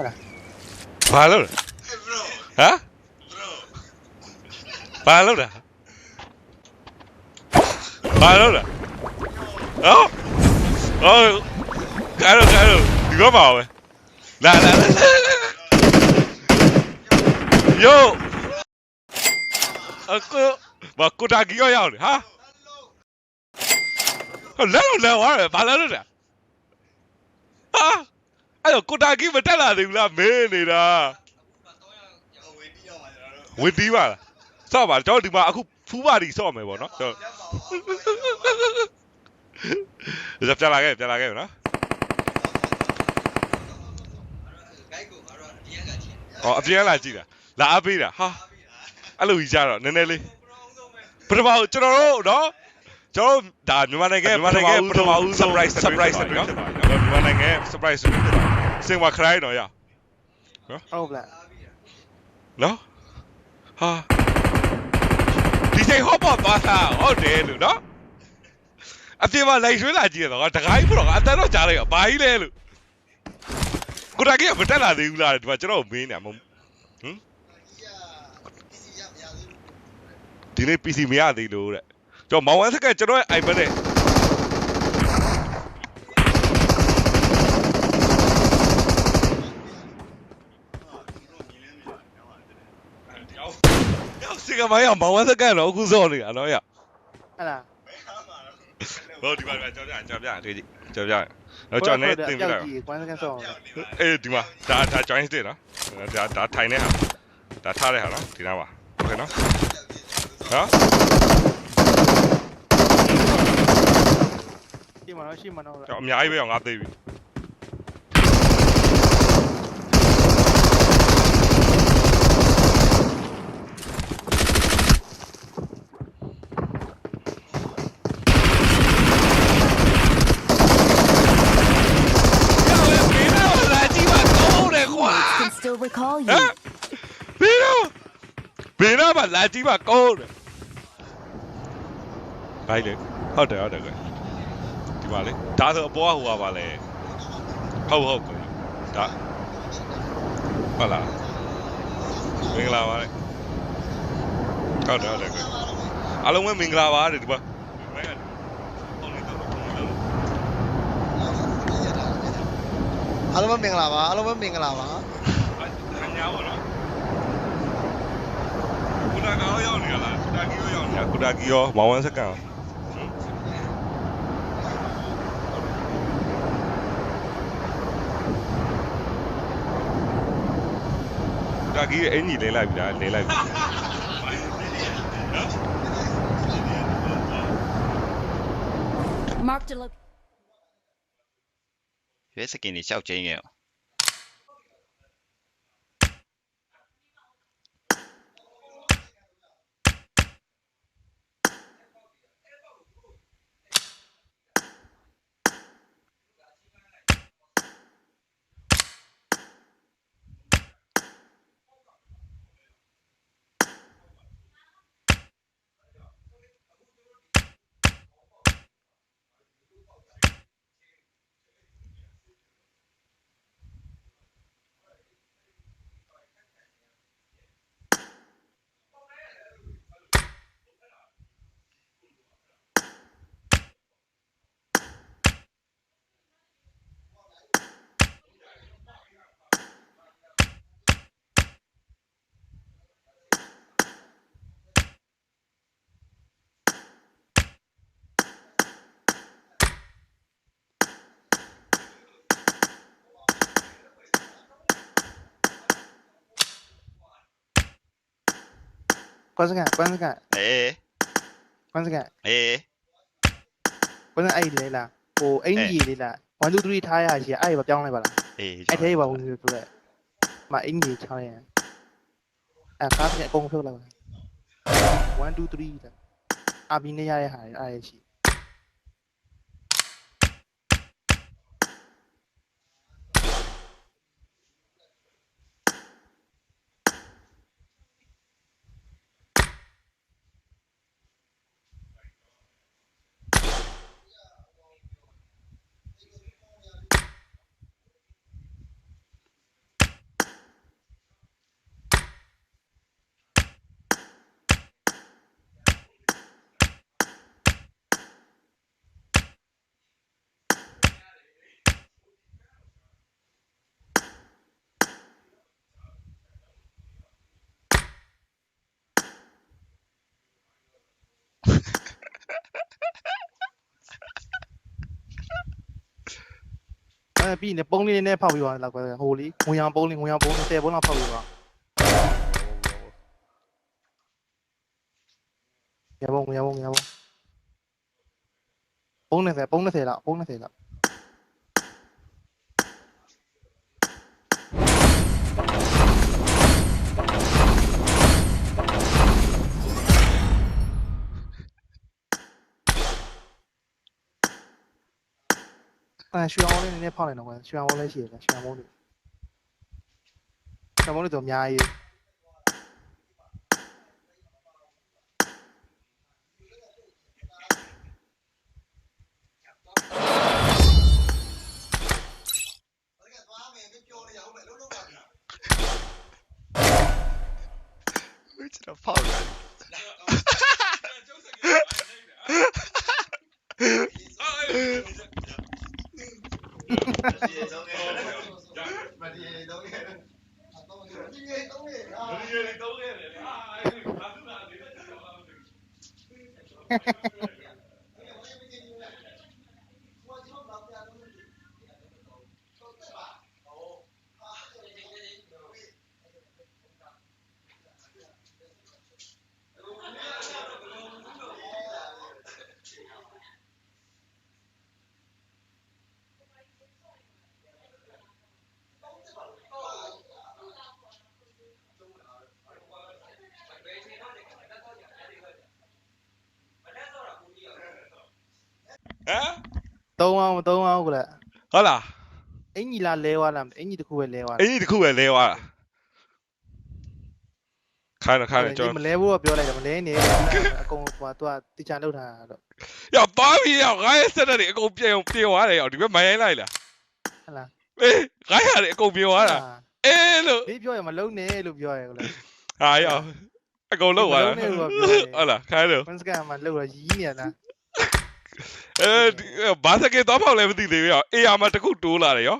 ဟုတ်လားဘာလို့လဲဟမ်ဘာလို့လဲဘာလို့လဲဟောဟောကာရိုကာရိုဒီကပါပဲလာလာလာယိုအခုဘာကိုတာကြီးရောက်ရောက်လေဟာဟောလဲလဲဝါရဘာလဲလဲဟာ အဲ့တော့ကိုတာကြီးမတက်လာသေးဘူးလားမင်းနေတာဝင်းတီးပါလားစော့ပါကျွန်တော်ဒီမှာအခုဖူးပါတီစော့မယ်ပေါ့နော်ကျွန်တော်ပြန်လာခဲ့ပြန်လာခဲ့နော်အော်အပြန်လာကြည့်တာလာအပ်ပေးတာဟာအဲ့လိုကြီးကြတော့နည်းနည်းလေးပထမကျွန်တော်တို့နော်ကျွန်တော်ဒါမြန်မာနိုင်ငံမြန်မာနိုင်ငံပထမဦးဆုံး surprise surprise နော်မြန်မာနိုင်ငံ surprise စ င်ဝါခရိုင်းတော့ရဟုတ်ပလားနော်ဟာဒီချိန်ဟော့ပေါ်သွားတာဟုတ်တယ်လို့နော်အပြင်မှာလိုက်ရွှေးလာကြည့်ရတော့တခိုင်းဖတော့အတန်တော့ကြားလိုက်ရဘာကြီးလဲလို့ကိုတာကြီးကမတက်လာသေးဘူးလားဒီမှာကျွန်တော်မင်းနေမဟမ်ဒီနေ့ PC မရသေးလို့တဲ့ကျွန်တော်မောင်ဝမ်းစကကျွန်တော်ရဲ့ iPad နဲ့ရော က်စီကမရမောင်ဝမ်းစကတော့အခုစောနေတာနော်ရ ဟုတ်လား ဟောဒီမှာဒီမှာကြော်ပြကြော်ပြတွေ့ကြည့်ကြော်ပြတော့ကြော်နေတင်ပြလိုက် ကွမ်းစကန်ဆောင်းအောင် အေးဒီမှာဒါဒါ join တင်နော်ဒါဒါထိုင်နေဟာဒါထားတဲ့ဟာနော်ဒီနားပါโอเคနော်နော် ရှိမနော်ရှိမနော် ကျွန်တော်အများကြီးပဲအောင်ငါသိပြီ မှလာကြည့်ပါကောင်းတယ်ဘိုင်လေဟုတ်တယ်ဟုတ်တယ်ကွဒီပါလေဒါဆိုအပေါ်ကဟိုပါပါလေဟုတ်ဟုတ်ကွဒါဟုတ်လားမင်္ဂလာပါလေဟုတ်တယ်ဟုတ်တယ်ကွအားလုံးပဲမင်္ဂလာပါတဲ့ဒီပါမဲကဟုတ်နေတော့ဟုတ်နေတော့အားလုံးပဲမင်္ဂလာပါအားလုံးပဲမင်္ဂလာပါခညာပါတော့ ကုဒါကောရောက်နေရလားကုဒါကီရောရောက်နေတာကုဒါကီရောမောင်ဝမ်းစကန်ကုဒါကီရဲ့အင်ကြီးလဲလိုက်ပြီလားလဲလိုက်ပြီ Marked a location. ရွေးစကင်တွေရှောက်ချင်းရဲ့ ကွမ်းစကန်ကွမ်းစကန်အေးကွမ်းစကန်အေးကွမ်းစကန်အဲ့လေလားဟိုအင်ကြီးလေးလား1 2 3ထားရရှိအဲ့ဘာပြောင်းလိုက်ပါလားအေးအဲ့ထဲပါဝင်ဆိုတော့မအင်ကြီးချောင်းရအဲ့ကားပြန်အကုန်ဖြုတ်လိုက်ပါ1 2 3တဲ့အာဘီနေရတဲ့ဟာအဲ့ရရှိ အဲပြီးနေပုံးလေးနဲ့ဖောက်ပြီးသွားလောက်ကွယ်ဟိုလေးငွေရောင်ပုံးလေးငွေရောင်ပုံးလေး10ပုံးလောက်ဖောက်ပြီးသွားရပုံးရပုံးရပုံးပုံး20ပုံး20လောက်ပုံး20လောက် အဲရွှေအောင်လေးနည်းနည်းဖောက်နေတော့ကွယ်ရွှေအောင်လေးရှိတယ်ရွှေအောင်လေးရွှေအောင်လေးတော့အများကြီးကျွန်တော်ဖောက်တယ် ဟမ် သုံးအောင်သုံးအောင်ကလည်းဟုတ်လားအင်ကြီးလာလဲသွားလားအင်ကြီးတစ်ခုပဲလဲသွားအင်ကြီးတစ်ခုပဲလဲသွားတာခိုင်းတော့ခိုင်းတော့ကျွန်မတော်လဲဘူးတော့ပြောလိုက်တယ်မလဲနေအကုန်ဟိုသူကတီချာလောက်ထားတာတော့ရောက်သွားပြီရောက်ငါရဲ့စက်တက်တွေအကုန်ပြေအောင်ပြေသွားတယ်ရောက်ဒီဘက်မိုင်းရိုင်းလိုက်လားဟလားအေးငါရတယ်အကုန်ပြေသွားတာအေးလို့ဘေးပြောရမလုံးနဲ့လို့ပြောရကလည်းဟာရောက်အကုန်လောက်သွားတာမလုံးနဲ့လို့ပြောတယ်ဟုတ်လားခိုင်းတော့ကွန်စကန်မှာလောက်တော့ရီးနေတာ အဲဒီဘာစကေတော့ဖောက်လဲမသိသေးဘူးရောက်အေးရမှာတစ်ခုတိုးလာတယ်ရော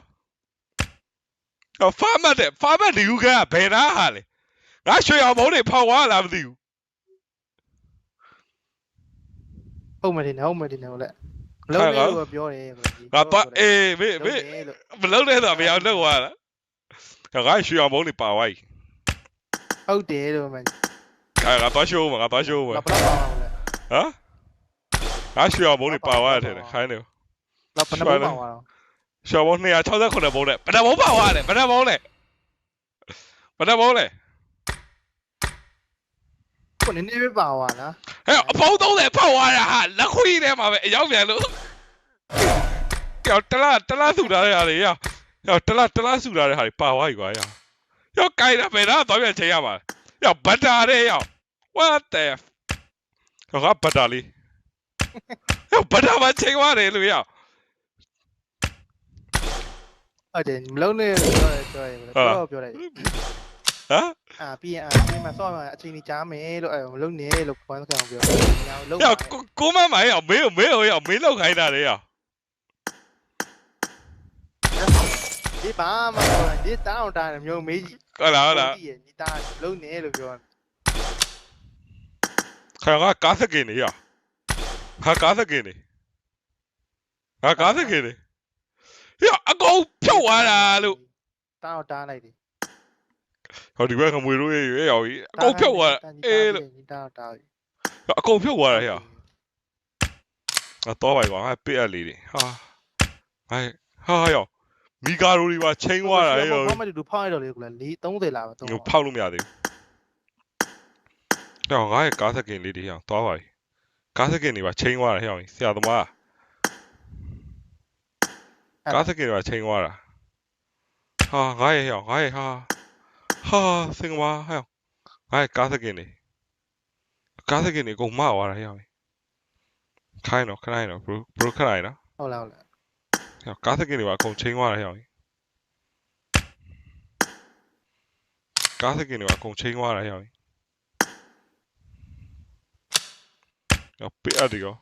ဟောဖာမတ်တဲ့ဖာမတ်ဒီယူကဘယ်နာဟာလဲငါရွှေအောင်မုန်းတွေဖောက်သွားလားမသိဘူးဟုတ်မယ်တင်နေဟုတ်မယ်တင်နေဟုတ်လက်လုံးနဲ့လို့ပြောတယ်ငါတော့အေးမေးမေးလို့မလုံးနဲ့ဆိုမရလောက်သွားလားငါရွှေအောင်မုန်းတွေပါသွားပြီဟုတ်တယ်လို့မှငါငါတော့ရှိုးမှာငါတော့ရှိုးမှာဘာဘလောက်ပါအောင်လဲဟမ် ငါရွှေအောင်မုန်းတွေပါသွားတယ်ခိုင်းတယ်တော့ဘယ်နှပုံပါအောင်ရွှေအောင်မုန်း269ဘုံနဲ့ဘယ်နှဘုံပါသွားတယ်ဘယ်နှဘုံလဲဘယ်နှဘုံလဲကိုနည်းနည်းပဲပါသွားလားဟဲ့အဖုံး30ဖောက်သွားတာဟာလက်ခွေးထဲမှာပဲအရောက်ပြန်လို့ကြောက်တလားတလားစုထားတဲ့ဟာတွေရောက်ရောက်တလားတလားစုထားတဲ့ဟာတွေပါသွားပြီကွာရောက်ရောက်ကြိုင်တာပဲတော့တော့ပြန်ချိန်ရပါရောက်ဘတ်တာတဲ့ရောက် what the ရောက်ဘတ်တာလေးရောက် ဘတ်တာမှာချိန်သွားတယ်လို့ရောက်ဟုတ်တယ်မလုံးနဲ့ပြောတယ်ပြောတယ်ပြောပြောတယ်ဟမ်အာပြီးရင်အာပြီးမှဆော့မှအချိန်ကြီးကြားမယ်လို့အဲမလုံးနဲ့လို့ကွန်စကန်ပြောတယ်ညောင်းလုံးရောက်ကိုကိုမမရောက်မေးမေးရောက်မေးလောက်ခိုင်းတာလေရောက်ဒီပါမပြောဒီတောင်းတာမျိုးမေးကြီးဟုတ်လားဟုတ်လားဒီတာလုံးနဲ့လို့ပြောခင်ဗျာကားစကင်နေရော က်ဟာကားစကင်နေဟာကားစကင်နေရောက်အကုန်ဖြုတ်သွားတာလို့တောင်းတားလိုက်တယ်ဟောဒီဘက်ကငွေလို့ရေရေရောက်ကြီးအကုန်ဖြုတ်သွားတာအေးလို့ဒီတောင်းတားအကုန်ဖြုတ်သွားတာရောက်အတော့ပါကွာငါပစ်အပ်လေးတွေဟာဟဲ့ဟာရောက်မီကာရိုဒီပါချိန်သွားတာရောက်ဘာမှတူဖောက်ရတော့လေကလည်း4 30လာပါတော့ဟိုဖောက်လို့မရသေးဘူးတော့ငါရဲ့ကားစကင်လေးတွေရောက်သွားပါပြီ ကားစကင်တွေပါချိန်သွားတာရောက်ဆရာသမားကားစကင်တွေပါချိန်သွားတာဟာငါရဲ့ရောက်ငါရဲ့ဟာဟာစင်ကမာဟဲ့ငါရဲ့ကားစကင်တွေကားစကင်တွေအကုန်မသွားတာရောက်ခိုင်းတော့ခိုင်းတော့ bro bro ခိုင်းနော်ဟုတ်လားဟုတ်လားဟောကားစကင်တွေပါအကုန်ချိန်သွားတာဟဲ့ကားစကင်တွေပါအကုန်ချိန်သွားတာဟဲ့ နော်ပေးအပ်တယ်ရော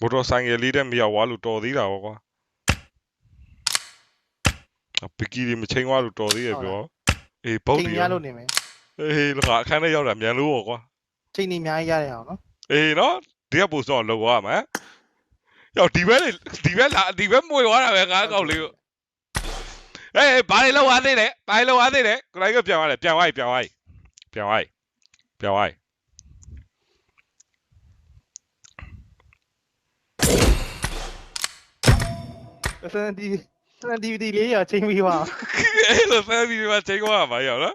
မော်တော်ဆိုင်ကလေးတဲ့မရဝါလို့တော်သေးတာပေါ့ကွာအပကီဒီမချိန်ဝါလို့တော်သေးတယ်ပြောအေးဘုတ်ဒီများလို့နေမယ်အေးငါအခန်းထဲရောက်တာမြန်လို့ပေါ့ကွာချိန်နေအများကြီးရတဲ့အောင်နော်အေးနော်ဒီကပို့ဆောင်လောက်ရမှာယောဒီဘက်ဒီဘက်လာဒီဘက်မွေသွားတာပဲကားကောက်လေးကိုเอ้ยบาเลยลงอาเต้เลยบาเลยลงอาเต้เลยกูไลก็เปลี่ยนมาเลยเปลี่ยนไว้เปลี่ยนไว้เปลี่ยนไว้เปลี่ยนไว้ စံတီစံတီဗီတီလေးရချိန်ပြီးပါအဲ့လိုဖမ်းပြီးမှချိန်သွားမှာရောနော်